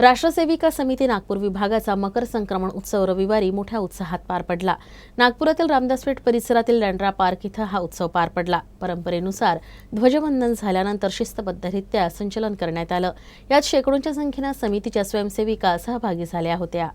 राष्ट्रसेविका समिती नागपूर विभागाचा मकर संक्रमण उत्सव रविवारी मोठ्या उत्साहात पार पडला. नागपुरातील रामदास पेठ परिसरातील लँड्रा पार्क इथं हा उत्सव पार पडला. परंपरेनुसार ध्वजवंदन झाल्यानंतर शिस्तबद्धरित्या संचलन करण्यात आलं. यात शेकडोंच्या संख्येनं समितीच्या स्वयंसेविका सहभागी झाल्या होत्या.